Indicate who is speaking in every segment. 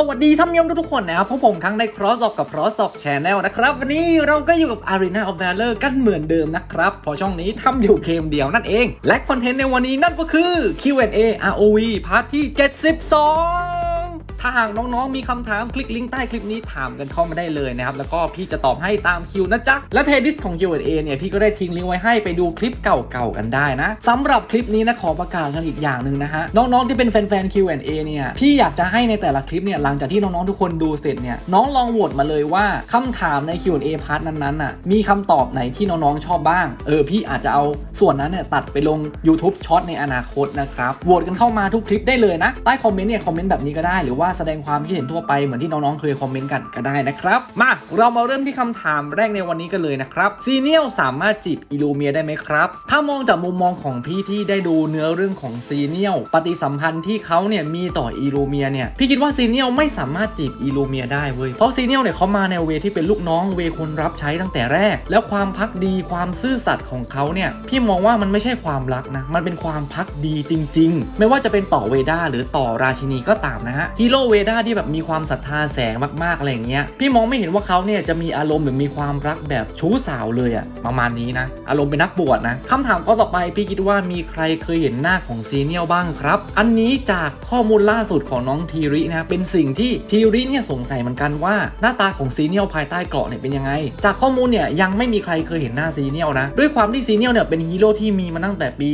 Speaker 1: สวัสดีท่านผู้ชมทุกคนนะครับพบผมครั้งใน Cross อกกับ Cross ออก Channel นะครับ วันนี้เราก็อยู่กับ Arena of Valor กันเหมือนเดิมนะครับเพราะช่องนี้ทำอยู่เกมเดียวนั่นเอง และคอนเทนต์ในวันนี้นั่นก็คือ Q&A ROV พาร์ทที่ 72 ถ้าหากน้องๆมีคำถามคลิกลิงก์ใต้คลิปนี้ถามกันเข้ามาได้เลยนะครับ แล้วก็พี่จะตอบให้ตามคิวนะจ๊ะ และเพลย์ลิสต์ของ Q&A เนี่ยพี่ก็ได้ทิ้งลิงก์ไว้ให้ไปดูคลิปเก่าๆกันได้นะสำหรับคลิปนี้นะขอประกาศกันอีกอย่างหนึ่งนะฮะน้องๆที่เป็นแฟนๆ Q&A เนี่ยพี่อยากจะให้ในแต่ละคลิปเนี่ยหลังจากที่น้องๆทุกคนดูเสร็จเนี่ยน้องลองโหวตมาเลยว่าคำถามใน Q&A พาร์ทนั้นๆน่ะมีคำตอบไหนที่น้องๆชอบบ้าง เออพี่อาจจะเอาส่วนนั้นเนี่ยตัดไปลง YouTube ช็อตในอนาคตนะครับโหวตกันเข้ามาทุกคลิปได้เลยนะใต้คอมเมนต์เนี่ยคอมเมนต์แบบนี้ก็ได้หรือว่าแสดงความคิดเห็นทั่วไปเหมือนที่น้องๆเคยคอมเมนต์กันก็ได้นะครับ มาเรามาเริ่มที่คำถามแรกในวันนี้กันเลยนะครับซีเนียลสามารถจีบอิลูเมียได้ไหมครับ ถ้ามองจากมุมมองของพี่ที่ได้ดูเนื้อเรื่องของซีเนียลปฏิสัมพันธ์ที่เขาเนี่ยมีต่ออิลูเมียเนี่ยพี่คิดว่าซีเนียลไม่สามารถจีบอิลูเมียได้เว้ยเพราะซีเนียลเนี่ยเขามาในเวที่เป็นลูกน้องเวคนรับใช้ตั้งแต่แรก แล้วความพักดีความซื่อสัตย์ของเขาเนี่ยพี่มองว่ามันไม่ใช่ความรักนะมันเป็นความพักดีจริง ๆ ไม่ว่าจะเป็นต่อเวด้าหรือต่อราชินีก็ตามนะฮะฮีโรเวด้าที่แบบมีความศรัทธาแสงมากๆอะไรอย่างเงี้ยพี่มองไม่เห็นว่าเขาเนี่ยจะมีอารมณ์หรือมีความรักแบบชู้สาวเลยอะประมาณนี้นะ อารมณ์เป็นนักบวชนะคำถามข้อต่อไปพี่คิดว่ามีใครเคยเห็นหน้าของซีเนียลบ้างครับ อันนี้จากข้อมูลล่าสุดของน้องทีรินะเป็นสิ่งที่ทีริเนี่ยสงสัยเหมือนกันว่าหน้าตาของซีเนียลภายใต้เกราะเนี่ยเป็นยังไง จากข้อมูลเนี่ยยังไม่มีใครเคยเห็นหน้าซีเนียลนะด้วยความที่ซีเนียลเนี่ยเป็นฮีโร่ที่มีมาตั้งแต่ปี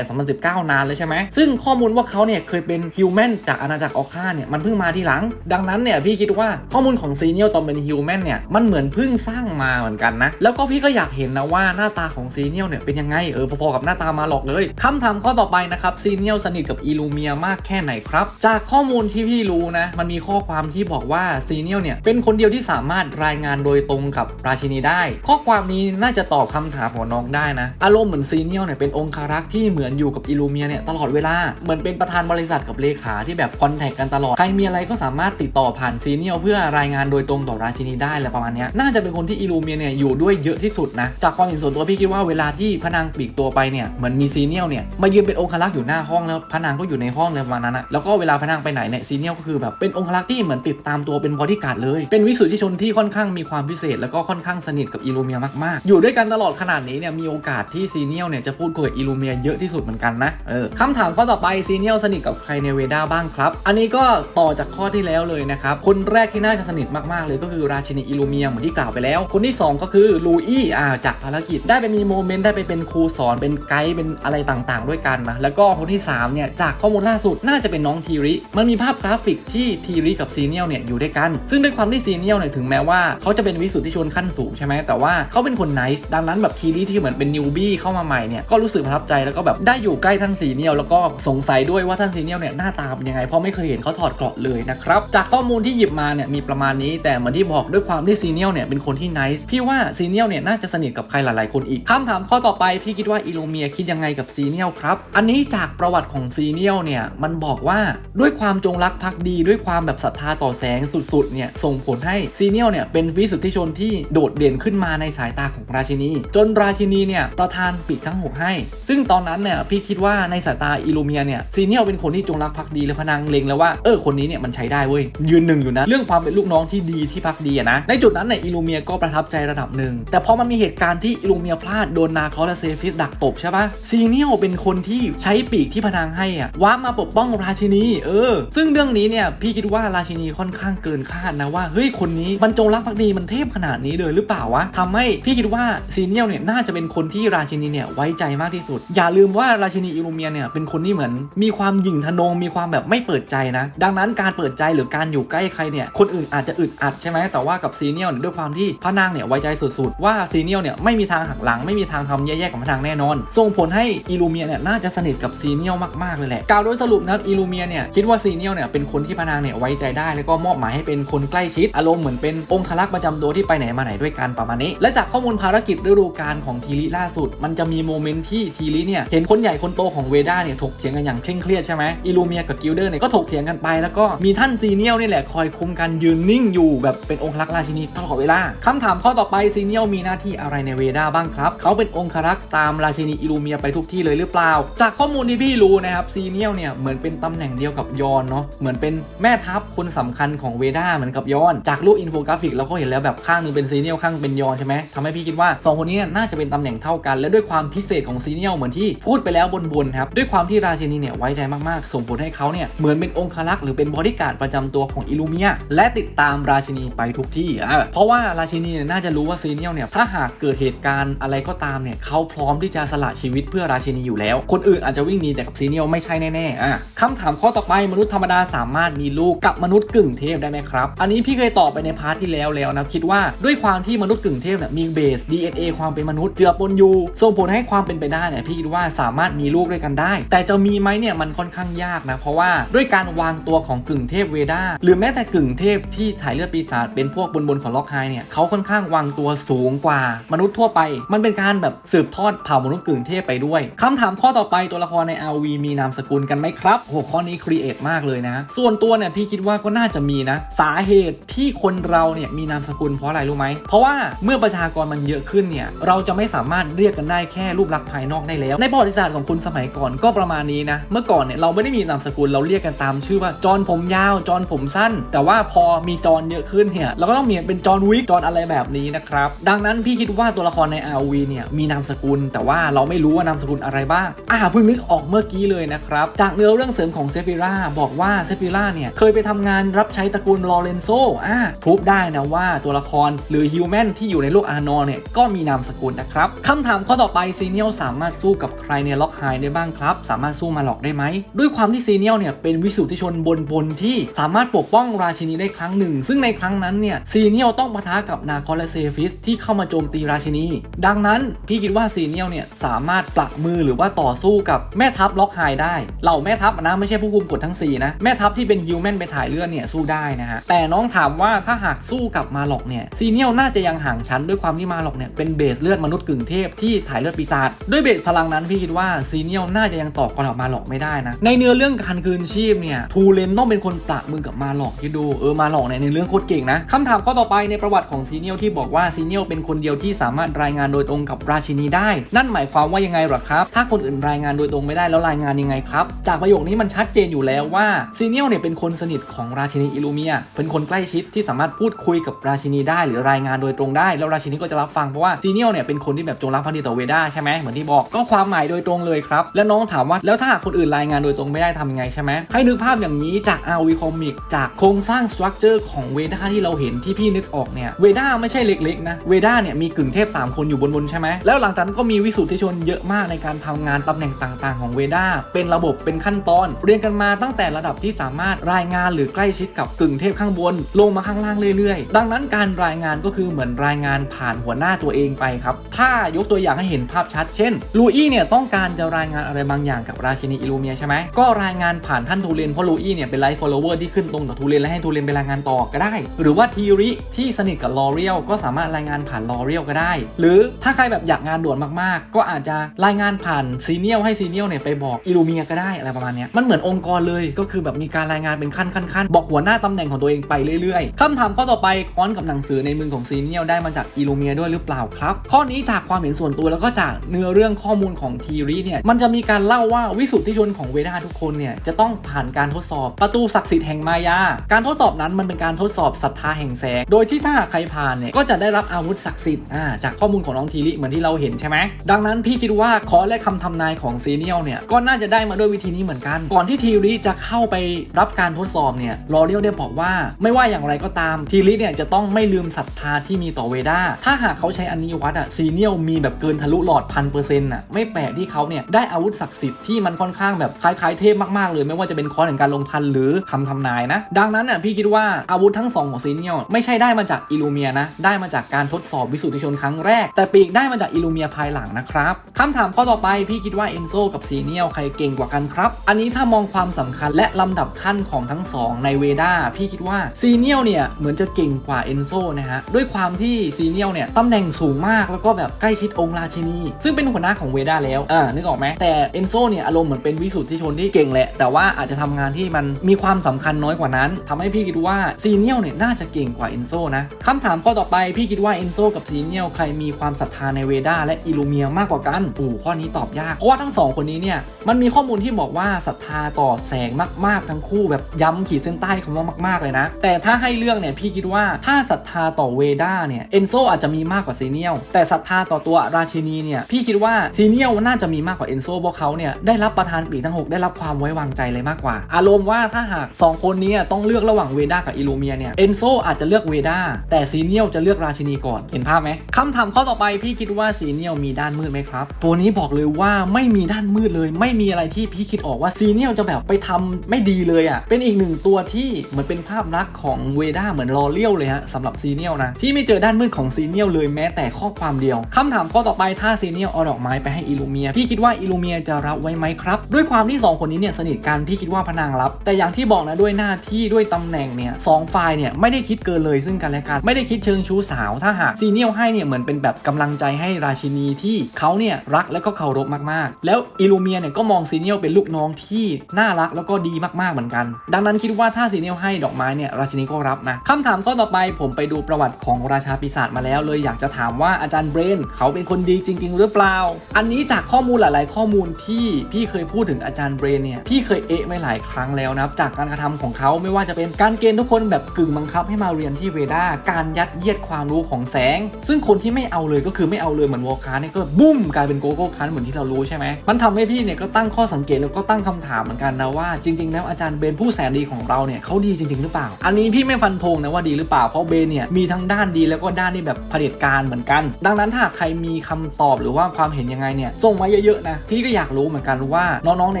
Speaker 1: 2018-2019 นานเลยใช่ไหมซึ่งข้อมูลว่าเขาเนี่ยเคยเป็นฮิวแมนจากอาณาจักรออคาเนี่ยมันเพิ่งมาทีหลัง ดังนั้นเนี่ยพี่คิดว่าข้อมูลของซีเนียลตอนเป็นฮิวแมนเนี่ยมันเหมือนเพิ่งสร้างมาเหมือนกันนะ แล้วก็พี่ก็อยากเห็นนะว่าหน้าตาของซีเนียลเนี่ยเป็นยังไงเออพอๆกับหน้าตามาหลอกเลยคำถามข้อต่อไปนะครับซีเนียลสนิทกับอีลูเมียมากแค่ไหนครับ จากข้อมูลที่พี่รู้นะมันมีข้อความที่บอกว่าซีเนียลเนี่ยเป็นคนเดียวที่สามารถรายงานโดยตรงกับราชินีได้ ข้อความนี้น่าจะตอบคำถามของน้องได้นะ อารมณ์เหมือนซีเนียลเนี่ยเป็นองคารักษ์ที่เหมือนอยู่กับอีลูเมียเนี่ยตลอดเวลา เหมือนเป็นประธานบริษัทกับเลขาที่แบบคอนแทคกันตลอดครมีอะไรก็สามารถติดต่อผ่านซีเนียลเพื่อรายงานโดยตรงต่อราชินีได้อะไรประมาณนี้น่าจะเป็นคนที่อีลูเมียเนี่ยอยู่ด้วยเยอะที่สุดนะ จากความเห็นส่วนตัวพี่คิดว่าเวลาที่พระนางปลีกตัวไปเนี่ยเหมือนมีซีเนียลเนี่ยมายืนเป็นองครักษ์อยู่หน้าห้องแล้วพระนางก็อยู่ในห้องเลยประมาณนั้นนะแล้วก็เวลาพระนางไปไหนเนี่ยซีเนียลก็คือแบบเป็นองครักษ์ที่เหมือนติดตามตัวเป็นบอดี้การ์ดเลย เป็นวิสุทธิชนที่ค่อนข้างมีความพิเศษ แล้วก็ค่อนข้างสนิทกับอีลูเมียมากๆ อยู่ด้วยกันตลอดขนาดนี้เนี่ยมีโอกาสที่ซีเนียลเนี่ยจะพูดคุยกับอีลูเมียเยอะที่สุดเหมือนกันนะเออคำถามข้อต่อไปซีเนียลสนิทกับใครในเวด้าบ้างครับ อันนี้ก็ต่อจากข้อที่แล้วเลยนะครับ คนแรกที่น่าจะสนิทมากๆเลยก็คือราชินีอีลูเมียเหมือนที่กล่าวไปแล้ว คนที่สองก็คือลูอี้อ่าจากภารกิจได้ไปมีโมเมนต์ได้ไปเป็นครูสอนเป็นไกด์เป็นอะไรต่างๆ ด้วยกันนะแล้วก็คนที่สามเนี่ยจากข้อมูลล่าสุดน่าจะเป็นน้องทีริ มันมีภาพกราฟิกที่ทีริกับซีเนียลเนี่ยอยู่ด้วยกัน ซึ่งด้วยความที่ซีเนียลเนี่ยถึงแม้ว่าเขาจะเป็นวิสุทธิชนขั้นสูงใช่ไหมแต่ว่าเขาเป็นคนไนส์ดังนั้นแบบทีริที่เหมือนเป็นนิวบี้เข้ามาใหม่เนี่ยก็รู้สึกประทับใจแล้วก็แบบได้อยู่ใกล้ท่านซีเนียลแล้วก็สงสัยด้วยว่าท่านซีเนียลเนี่ยหน้าตาเป็นยังไงเพราะไม่เคยเห็นเขาถอดเกราะเลยนะครับ จากข้อมูลที่หยิบมาเนี่ยมีประมาณนี้ แต่เหมือนที่บอกด้วยความที่ซีเนียลเนี่ยเป็นคนที่ไนส์พี่ว่าซีเนียลเนี่ยน่าจะสนิทกับใครหลายๆคนอีกคำถามข้อต่อไปพี่คิดว่าอีลูเมียคิดยังไงกับซีเนียลครับ อันนี้จากประวัติของซีเนียลเนี่ยมันบอกว่าด้วยความจงรักภักดีด้วยความแบบศรัทธาต่อแสงสุดๆเนี่ยส่งผลให้ซีเนียลเนี่ยเป็นวิสุทธิชนที่โดดเด่นขึ้นมาในสายตาของราชินี จนราชินีเนี่ยประทานปีกทั้งหกให้ ซึ่งตอนนั้นเนี่ยพี่คิดว่าในสายตาอีลูเมียเนี่ยซีเนียลเป็นคนที่จงรักภักดีและพนังเลงแล้วว่าเออคนนี้เนี่ยมันใช้ได้เว้ยยืนหนึ่งอยู่นะ เรื่องความเป็นลูกน้องที่ดีที่พักดีอะนะ ในจุดนั้นเนี่ยอีลูเมียก็ประทับใจระดับหนึ่ง แต่พอมันมีเหตุการณ์ที่อีลูเมียพลาดโดนนาคอสและเซฟิสดักตบใช่ปะซีเนียลเป็นคนที่ใช้ปีกที่พนังให้อะว้ามาปกป้องราชินีเออ ซึ่งเรื่องนี้เนี่ยพี่คิดว่าราชินีค่อนข้างเกินคาดนะว่าเฮ้ยคนนี้มันจงรักภักดีมันเทพขนาดนี้เลยหรือเปล่าวะทำให้พี่คิดว่าซีเนียลเนี่ยน่าจะเป็นคนที่ราชินีเนี่ยไว้ใจมากที่สุด อย่าลืมว่าราชินีอิลูเมียเนี่ยเป็นคนที่เหมือน มีความหยิ่งทะนงมีความแบบไม่เปิดใจนะดังนั้นการเปิดใจหรือการอยู่ใกล้ใครเนี่ยคนอื่นอาจจะอึดอัดใช่ไหมแต่ว่ากับซีเนียลเนี่ยด้วยความที่พระนางเนี่ยไว้ใจสุดๆ ว่าซีเนียลเนี่ยไม่มีทางหักหลังไม่มีทางทำแย่ๆกับพระนางแน่นอน ส่งผลให้อิลูเมียเนี่ยน่าจะสนิทกับซีเนียลมากๆเลยแหละกล่าวโดยสรุปนะอิลูเมียเนี่ยคิดว่าซีเนียลเนี่ยเป็นคนที่พระนางเนี่ยไว้ใจได้ แล้วก็มอบหมายให้เป็นคนใกล้ชิดอารมณ์เหมือนเป็นองครักษ์ประจำตัวที่ไปไหนมาไหนด้วยกันประมาณนี้และจากข้อมูลภารกิจฤดูกาลของทีริล่าสุด มันจะมีโมเมนต์ที่ทีริเนี่ยเห็นคนใหญ่คนโตของเวด้าเนี่ยถกเถียงกันอย่างเคร่งเครียดใช่ไหมอิลูเมียกับกิลเดอร์เนี่ยก็ถกเถียงกันไปแล้วก็มีท่านซีเนียลนี่แหละคอยคุมการยืนนิ่งอยู่แบบเป็นองครักษ์ราชินีตลอดเวลาคำถามข้อต่อไปซีเนียลมีหน้าที่อะไรในเวดาบ้างครับเขาเป็นองครักษ์ตามราชินีอิลูเมียไปทุกที่เลยหรือเปล่า จากข้อมูลที่พี่รู้นะครับซีเนียลเนี่ยเหมือนเป็นตำแหน่งเดียวกับยอนเนาะเหมือนเป็นแม่ทัพคนสำคัญของเวดาเหมือนกับยอนจากรูปอินโฟกราฟิกเราก็เห็นแล้วแบบข้างนึงเป็นซีเนียลข้างเป็นยอนใช่ไหมทำให้พี่คิดว่าสองคนนี้น่าจะเป็นตำแหน่งเท่ากัน และด้วยความพิเศษของซีเนียลเหมือนที่พูดไปแล้วบนๆครับด้วยความที่ราชินีเนี่ยไว้ใจมากๆส่งผลให้เขาเนี่ยเหมือนเป็นองครักษ์หรืือเป็นบอดี้การ์ดประจำตัวของอิลูเมียและติดตามราชินีไปทุกที่อะเพราะว่าราชินีเนี่ยน่าจะรู้ว่าซีเนียลเนี่ยถ้าหากเกิดเหตุการณ์อะไรก็ตามเนี่ยเขาพร้อมที่จะสละชีวิตเพื่อราชินีอยู่แล้ว คนอื่นอาจจะวิ่งหนีแต่กับซีเนียลไม่ใช่แน่ๆอะคำถามข้อต่อไปมนุษย์ธรรมดาสามารถมีลูกกับมนุษย์กึ่งเทพได้ไหมครับ อันนี้พี่เคยตอบไปในพาร์ทที่แล้วแล้วนะคิดว่าด้วยความที่มนุษย์กึ่งเทพเนี่ยมีเบส DNA ความเป็นมนุษย์เจือปนอยู่ส่งผลให้ความเป็นไปได้เนี่ยพี่คิดว่าสามารถมีลูกด้วยกันได้ แต่จะมีไหมเนี่ยมันค่อนข้างยากนะเพราะว่าด้วยการวางตัวของกึ่งเทพเวดาหรือแม้แต่กึ่งเทพที่ถ่ายเลือดปีศาจเป็นพวกบนบนของล็อกไฮเนี่ยเขาค่อนข้างวางตัวสูงกว่ามนุษย์ทั่วไป มันเป็นการแบบสืบทอดเผ่ามนุษย์กึ่งเทพไปด้วยคำถามข้อต่อไปตัวละครใน RV มีนามสกุลกันไหมครับโอ้โหข้อนี้ครีเอทมากเลยนะ ส่วนตัวเนี่ยพี่คิดว่าก็น่าจะมีนะ สาเหตุที่คนเราเนี่ยมีนามสกุลเพราะอะไรรู้ไหม เพราะว่าเมื่อประชากรมันเยอะขึ้นเนี่ยเราจะไม่สามารถเรียกกันได้แค่รูปลักษณ์ภายนอกได้แล้ว ในประวัติศาสตร์ของคนสมัยก่อนก็ประมาณนี้นะ เมื่อก่อนเนี่ยเราไม่ได้มีนามสกุลเราเรียกกันตามชื่อว่าจอนผมยาวจอนผมสั้น แต่ว่าพอมีจอนเยอะขึ้นเนี่ยเราก็ต้องมีเป็นจอนวิกจอนอะไรแบบนี้นะครับดังนั้นพี่คิดว่าตัวละครใน RV เนี่ยมีนามสกุล แต่ว่าเราไม่รู้ว่านามสกุลอะไรบ้างอ่าเพิ่งนึกออกเมื่อกี้เลยนะครับจากเนื้อเรื่องเสริมของเซฟิราบอกว่าเซฟิราเนี่ยเคยไปทำงานรับใช้ตระกูลลอเรนโซอ่าพรูฟได้นะว่าตัวละครหรือฮิวแมนที่อยู่ในโลกอานอเนี่ยก็มีนามสกุลนะครับคำถามข้อต่อไปซีเนียลสามารถสู้กับใครในล็อกไฮได้บ้างครับ สามารถสู้มาหลอกได้ไหมด้วยความที่ซีเนียลเนี่ยเป็นวิสุทธิชนบนบนที่สามารถปกป้องราชินีได้ครั้งหนึ่ง ซึ่งในครั้งนั้นเนี่ยซีเนียลต้องปะทะกับนาคอลและเซฟิสที่เข้ามาโจมตีราชินี ดังนั้นพี่คิดว่าซีเนียลเนี่ยสามารถปลักมือหรือว่าต่อสู้กับแม่ทัพล็อกไฮได้เหล่าแม่ทัพนะไม่ใช่ผู้คุมกฎทั้งสี่นะแม่ทัพที่เป็นฮิวแมนไปถ่ายเลือดเนี่ยสู้ได้นะฮะแต่น้องถามว่าถ้าหากสู้กับมาหลอกเนี่ยซีเนียลน่าจะยังห่างชั้นด้วยความที่มาหลอกเนี่ยเป็นเบสเลือดมนุษย์กึ่งเทพที่ถ่ายเลือดปีศาจด้วยเบสพลังนั้นพี่คิดว่าซีเนียลน่าจะยังต่อกรกับมาหลอกไม่ได้นะในเนื้อเรื่องการคืนชีพเนี่ยทูเลนต้องเป็นคนปลักมือกับมาหลอกที่ดูเออมาหลอกเนี่ยในเรื่องโคตรเก่งนะคำถามข้อต่อไปในประวัติของซีเนียลที่บอกว่าซีเนียลเป็นคนเดียวที่สามารถรายงานโดยตรงกับราชินีได้ นั่นหมายความว่ายังไงหรอครับ ถ้าคนอื่นรายงานโดยตรงไม่ได้แล้วรายงานยังไงครับ จากประโยคนี้มันชัดเจนอยู่แล้วว่าซีเนียลเนี่ยเป็นคนสนิทของราชินีอิลูเมีย เป็นคนใกล้ชิดที่สามารถพูดคุยกับราชินีได้ หรือรายงานโดยตรงได้ แล้วราชินีก็จะรับฟังเพราะว่าซีเนียลเนี่ยเป็นคนที่แบบจงรักภักดีต่อเวด้าใช่ไหมเหมือนที่บอกก็ความหมายโดยตรงเลยครับแล้วน้องถามว่าแล้วถ้าคนอื่นรายงานโดยตรงไม่ได้ทำยังไงใช่ไหมให้นึกภาพอย่างนี้จาก RV Comic จากโครงสร้างสตรัคเจอร์ของเวด้าที่เราเห็นที่พี่นึกออกเนี่ยเวด้าไม่ใช่เล็กๆนะเวด้าเนี่ยมีกึ่งเทพ 3 คนอยู่บนๆใช่ไหมแล้วหลังจากนั้นก็มีวิสุทธิชนเยอะมากในการทำงานตำแหน่งต่างๆ ของเวด้าเป็นระบบเป็นขั้นตอน เรียนกันมาตั้งแต่ระดับที่สามารถรายงานหรือใกล้ชิดกับกึ่งเทพข้างบน ลงมาข้างล่างเรื่อยๆ ดังนั้นการรายงานก็คือเหมือนรายงานผ่านหัวหน้าตัวเองไปครับถ้ายกตัวอย่างให้เห็นภาพชัด เช่นลูอี้เนี่ยต้องการจะรายงานอะไรบางอย่างกับราชินีอิลูเมียใช่ไหมก็รายงานผ่านท่านทูเรนเพราะลูอี้เนี่ยเป็นไลฟ์ฟอลโลเวอร์ที่ขึ้นตรงกับทูเรนและให้ทูเรนไปรายงานต่อก็ได้ หรือว่าทีริที่สนิทกับลอเรียลก็สามารถรายงานผ่านลอเรียลก็ได้ หรือถ้าใครแบบอยากงานด่วนมากๆ ก็อาจจะรายงานผ่านซีเนียลให้ซีเนียลเนี่ยไปบอกอิลูเมียก็ได้อะไรประมาณเนี้ยมันเหมือนองค์กรเลยก็คือแบบมีการรายงานเป็นขั้นขั้นบอกหัวหน้าตำแหน่งของตัวเองไปเรื่อยๆคำถามข้อต่อไปค้อนกับหนังสือในมือของซีเนียลได้มาจากอิลูเมียด้วยหรือเปล่าครับ ข้อนี้จากความเห็นส่วนตัวแล้วก็จากเนื้อเรื่องข้อมูลของทีรีเนี่ยมันจะมีการเล่าว่าวิสุทธิชนของเวดาทุกคนเนี่ยจะต้องผ่านการทดสอบประตูศักดิ์สิทธิ์แห่งมายา การทดสอบนั้นมันเป็นการทดสอบศรัทธาแห่งแสง โดยที่ถ้าใครผ่านเนี่ยก็จะได้รับอาวุธศักดิ์สิทธิ์อ่าจากข้อมูลของน้องทีรีเหมือนที่เราเห็นใช่ไหมดังนั้นพี่คิดว่าคอและคำทำนายของซีเนียลเนี่ยก็น่าจะได้มาด้วยวิธีนี้เหมือนกัน ก่อนที่ทีรีจะเข้าไปรับการทดสอบเนี่ยลอเรียลได้บอกว่า ไม่ว่าอย่างไรก็ตามทีรีเนี่ยจะต้องไม่ลืมศรัทธาที่มีต่อเวด้าถ้าหากเขาใช้อันนี้วัดอะซีเนียลมีแบบเกินทะลุหลอดพันเปอร์เซ็นต์อะไม่แปลกที่เขาเนี่ยได้อาวุธศักดิ์สิทธิ์ที่มันค่อนข้างแบบคล้ายๆเทพมากๆเลยไม่ว่าจะเป็นคอนแห่งการลงทันหรือคำทำนายนะ ดังนั้นน่ะพี่คิดว่าอาวุธทั้งสองของซีเนียลไม่ใช่ได้มาจากอิลูเมียนะ ได้มาจากการทดสอบวิสุทธิชนครั้งแรก แต่ปีกได้มาจากอิลูเมียภายหลังนะครับคำถามข้อต่อไปพี่คิดว่าเอนโซกับซีเนียลใครเก่งกว่ากันครับอันนี้ถ้ามองความสำคัญและลำดับขั้นของทั้งสองในเวดาพี่คิดว่าซีเนียลเนี่ยเหมือนจะเก่งกว่าเอนโซนะฮะด้วยความที่ซีเนียลเนี่ยตำแหน่งสูงมากแล้วก็แบบใกล้ชิดองค์ราชินี ซึ่งเป็นหัวหน้าของเวดาแล้วอ่านึกออกไหมแต่เอนโซเนี่ยอารมณ์เหมือนเป็นวิสุทธิชนที่เก่งแหละแต่ว่าอาจจะทำงานที่มันมีความสำคัญน้อยกว่านั้นทำให้พี่คิดว่าซีเนียลเนี่ยน่าจะเก่งกว่าเอนโซนะคำถามข้อต่อไปพี่คิดว่าเอนโซกับซีเนียลใครมีความศรัทธาในเวด้าและอิลูเมียมากกว่ากันโอ้ข้อนี้ตอบยาก เพราะว่าทั้งสองคนนี้เนี่ยมันมีข้อมูลที่บอกว่าศรัทธาต่อแสงมาก ๆ ทั้งคู่แบบย้ำขีดเส้นใต้คำว่ามาก ๆ เลยนะ แต่ถ้าให้เรื่องเนี่ยพี่คิดว่าถ้าศรัทธาต่อเวด้าเนี่ยเอนโซอาจจะมีมากกว่าซีเนียลแต่ศรัทธาต่อตัวราชินีเนี่ยพี่คิดว่าซีเนียลน่าจะมีมากกว่าเอนโซเพราะเขาเนี่ยได้รับประธานปีทั้ง 6 ได้รับความไว้วางใจเลยมากกว่า อารมณ์ว่าถ้าหาก 2 คนนี้ต้องเลือกระหว่างเวด้ากับอิลูเมียเนี่ยเอนโซอาจจะเลือกเวด้าแต่ซีเนียลจะเลือกราชินีก่อนเห็นภาพไหมคำถามข้อต่อไปพี่คิดว่าซีเนียลมีด้านมืดไหมครับ ตัวนี้บอกเลยว่าไม่มีด้านมืดเลย ไม่มีอะไรที่พี่คิดออกว่าซีเนียลจะแบบไปทำไม่ดีเลยอะ่ะเป็นอีกหนึ่งตัวที่เหมือนเป็นภาพลักษณ์ของเวด้าเหมือนรอเลี้ยวเลยฮะสำหรับซีเนียลนะพี่ไม่เจอด้านมืดของซีเนียลเลยแม้แต่ข้อความเดียวคำถามข้อต่อไปถ้าซีเนียลเอาดอกไม้ไปให้อิลูเมียพี่คิดว่าอิลูเมียจะรับไว้ไหมครับ ด้วยความที่สองคนนี้เนี่ยสนิทกันพี่คิดว่าพนางรับแแต่อย่างที่บอกนะด้วยหน้าที่ด้วยตำแหน่งเนี่ยสองฝ่ายเนี่ยไม่ได้คิดเกินเลยซึ่งกันและกันไม่ได้คิดเชิงชู้สาว ถ้าหากซีเนียลให้เนี่ยเหมือนเป็นแบบกำลังใจให้ราชินีที่เขาเนี่ยรักและก็เคารพมากๆ แล้วอิลูเมียเนี่ยก็มองซีเนียลเป็นลูกน้องที่น่ารักแล้วก็ดีมากๆเหมือนกัน ดังนั้นคิดว่าถ้าซีเนียลให้ดอกไม้เนี่ยราชินีก็รับนะคำถามข้อต่อไปผมไปดูประวัติของราชาปีศาจมาแล้ว เลยอยากจะถามว่าอาจารย์เบรนเขาเป็นคนดีจริง ๆ หรือเปล่า อันนี้จากข้อมูลหลาย ๆ ข้อมูลที่พี่เคยพูดถึงอาจารย์เบรนเนี่ยพี่เคยเอะไว้หลายครั้งแล้วนะครับจากการกระทำของเขาไม่ว่าจะเป็นการเกณฑ์ทุกคนแบบกึ่งบังคับให้มาเรียนที่เวด้าการยัดเยียดความรู้ของแสง ซึ่งคนที่ไม่เอาเลยก็คือไม่เอาเลยเหมือนวอลคาร์เนี่ยก็บุ้มกลายเป็นโกโก้คันเหมือนที่เรารู้ใช่ไหมมันทำให้พี่เนี่ยก็ตั้งข้อสังเกตแล้วก็ตั้งคำถามเหมือนกันนะว่าจริงๆแล้วอาจารย์เบนผู้แสนดีของเราเนี่ยเขาดีจริงๆหรือเปล่า อันนี้พี่ไม่ฟันธงนะว่าดีหรือเปล่าเพราะเบนเนี่ยมีทั้งด้านดีแล้วก็ด้านที่แบบเผด็จการเหมือนกัน ดังนั้นถ้าใครมีคำตอบหรือว่าความเห็นยังไงเนี่ยส่งมาเยอะๆนะพี่ก็อยากรู้เหมือนกันว่าน้องๆใน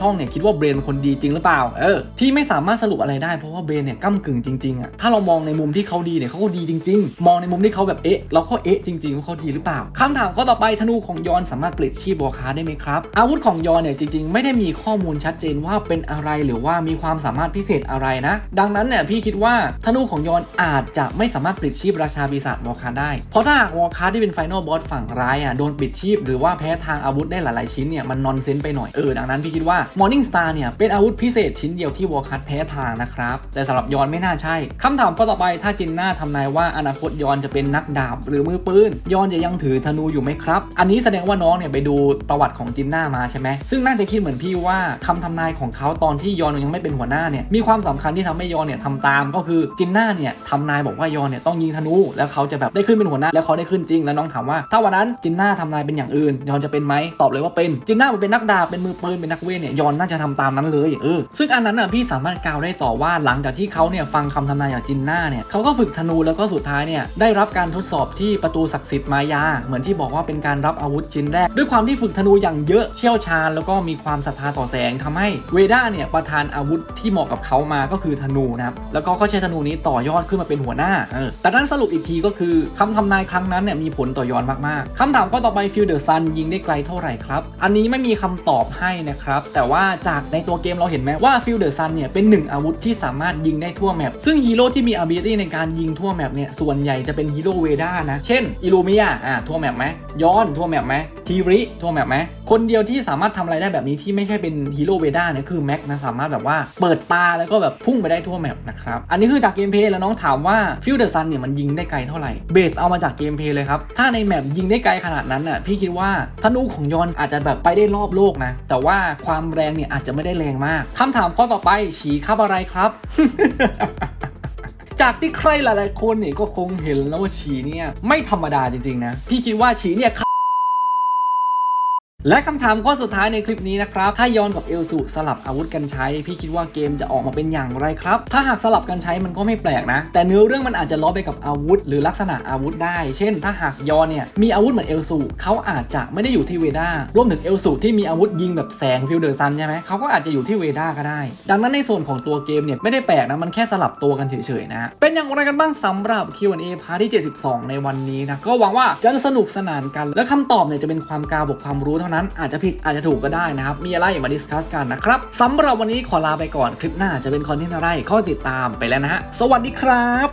Speaker 1: ช่องเนี่ยคิดว่าเบรนเป็นคนดีจริงหรือเปล่าเออที่ไม่สามารถสรุปอะไรได้เพราะว่าเบนเนี่ยก้ากึ่งจริงๆอะถ้าเรามองในมุมที่เขาดีเนี่ยเขาก็ดีจริง ๆ มองในมุมที่เขาแบบเอ๊ะเราก็เอ๊ะจริงๆว่าเขาดีหรือเปล่าคำถามข้อต่อไปธนูของยอนสามารถเปลิดชีพวอคาได้ไหมครับ อาวุธของยอนเนี่ยจริงๆ ไม่ได้มีข้อมูลชัดเจนว่าเป็นอะไรหรือว่ามีความสามารถพิเศษอะไรนะ ดังนั้นเนี่ยพี่คิดว่าธนูของยอนอาจจะไม่สามารถปลิดชีพราชาปีศาจวอคาได้ เพราะถ้าหากวอคาที่เป็นไฟนอลบอสฝั่งร้ายอะโดนปลิดชีพหรือว่าแพ้ทางอาวุธได้หลายๆชิ้นเนี่ยมันนอนเซนไปหน่อยเออดังนั้นพี่คิดว่า Morning Star เนี่ยเป็นอาวุธพิเศษชิ้นเดียวที่วอคัสแพ้ทางนะครับ แต่สำหรับยอนไม่น่าใช่คำถามข้อต่อไปถ้าจินน่าทำนายว่าอนาคตยอนจะเป็นนักดาบหรือมือปืนยอนจะยังถือธนูอยู่ไหมครับ อันนี้แสดงว่าน้องเนี่ยไปดูประวัติของจินน่ามาใช่ไหมซึ่งน่าจะคิดเหมือนพี่ว่าคำทำนายของเขาตอนที่ยอนยังไม่เป็นหัวหน้าเนี่ยมีความสำคัญที่ทำให้ยอนเนี่ยทำตามก็คือจินน่าเนี่ยทำนายบอกว่ายอนเนี่ยต้องยิงธนูแล้วเขาจะแบบได้ขึ้นเป็นหัวหน้าแล้วเขาได้ขึ้นจริงแล้วน้องถามว่า ถ้าวันนั้นจินน่าทำนายเป็นอย่างอื่น ยอนจะเป็นไหมตอบเลยว่าเป็นจินน่ามันเป็นนักดาบเป็นมือปืนเป็นนักเวทเนี่ยยอนน่าจะทำตามนั้นเลยเออซึ่งอันนั้นน่ะพี่สามารถกล่าวได้ต่อว่าหลังจากที่เขาเนี่ยฟังคำทำนายจากจินน่าเนี่ยเขาก็ฝึกธนูแล้วก็สุดท้ายเนี่ยได้รับการทดสอบที่ประตูศักดิ์สิทธิ์มายา เหมือนที่บอกว่าเป็นการรับอาวุธชิ้นแรก ด้วยความที่ฝึกธนูอย่างเยอะเชี่ยวชาญ แล้วก็มีความศรัทธาต่อแสงทำให้เวด้าเนี่ยประทานอาวุธที่เหมาะกับเขามาก็คือธนูนะครับแล้วก็เขาใช้ธนูนี้ต่อยอดขึ้นมาเป็นหัวหน้าเออแต่นั้นสรุปอีกทีก็คือคำทำนายครั้งนั้นเนี่ยมีผลต่อยอนมากๆคำถามก็ต่อไปฟิลเดอร์ซันยิงได้ไกลเท่าไหร่ครับอันนี้ไม่มีคำตอบให้นะครับแต่ว่าจากในตัวเกมเราเห็นไหมว่าฟิลเดอร์ซันเนี่ยเป็นหนึ่งอาวุธที่สามารถยิงได้ทั่วแมปซึ่งฮีโร่ที่มีอาบิลิตี้ในการยิงทั่วแมปเนี่ยส่วนใหญ่จะเป็นฮีโร่เวด้านะเช่นอิลูเมียอ่าทั่วแมปไหม ย้อนทั่วแมปไหมทีริทั่วแมปไหมคนเดียวที่สามารถทำอะไรได้แบบนี้ที่ไม่ใช่เป็นฮีโร่เวด้าเนี่ยคือแม็กนะสามารถแบบว่าเปิดตาแล้วก็แบบพุ่งไปได้ทั่วแมปนะครับอันนี้คือจากเกมเพลย์แล้วน้องถามว่าฟิลเดอร์ซันเนี่ยมันยิงได้ไกลเท่าไหร่เบสเอามาจากเกมเพลย์เลยครับถ้าในแมปยิงได้ไกลขนาดนั้นน่ะพี่คิดว่าธนูของยอนอาจจะแบบไปได้รอบโลกนะ แต่ว่าความแรงเนี่ยอาจจะไม่ได้แรงมากคำถามข้อต่อไปฉีครับอะไรครับ จากที่ใครหลายๆคนเนี่ยก็คงเห็นแล้วว่าฉีเนี่ยไม่ธรรมดาจริงๆนะ พี่คิดว่าฉีเนี่ย และคำถามข้อสุดท้ายในคลิปนี้นะครับ ถ้ายอนกับเอลสุสลับอาวุธกันใช้ พี่คิดว่าเกมจะออกมาเป็นอย่างไรครับ ถ้าหากสลับกันใช้มันก็ไม่แปลกนะ แต่เนื้อเรื่องมันอาจจะล้อไปกับอาวุธ หรือลักษณะอาวุธได้ เช่น ถ้าหากยอนเนี่ยมีอาวุธเหมือนเอลสุเขาอาจจะไม่ได้อยู่ที่เวด้ารวมถึงเอลสุที่มีอาวุธยิงแบบแสงฟิลเดอร์ซันใช่ไหมเขาก็อาจจะอยู่ที่เวด้าก็ได้ ดังนั้นในส่วนของตัวเกมเนี่ยไม่ได้แปลกนะมันแค่สลับตัวกันเฉยๆนะเป็นอย่างไรกันบ้างสำหรับ Q&A พาร์ทที่ 72 ในวันนี้นะก็หวังว่าจะสนุกสนานกัน และคำตอบเนี่ยจะเป็นความกาวบวกความรู้เท่านั้นอาจจะผิดอาจจะถูกก็ได้นะครับ มีอะไรมาดิสคัสกันนะครับสำหรับวันนี้ขอลาไปก่อนคลิปหน้าจะเป็นคอนเทนต์อะไรข้อติดตามไปแล้วนะฮะสวัสดีครับ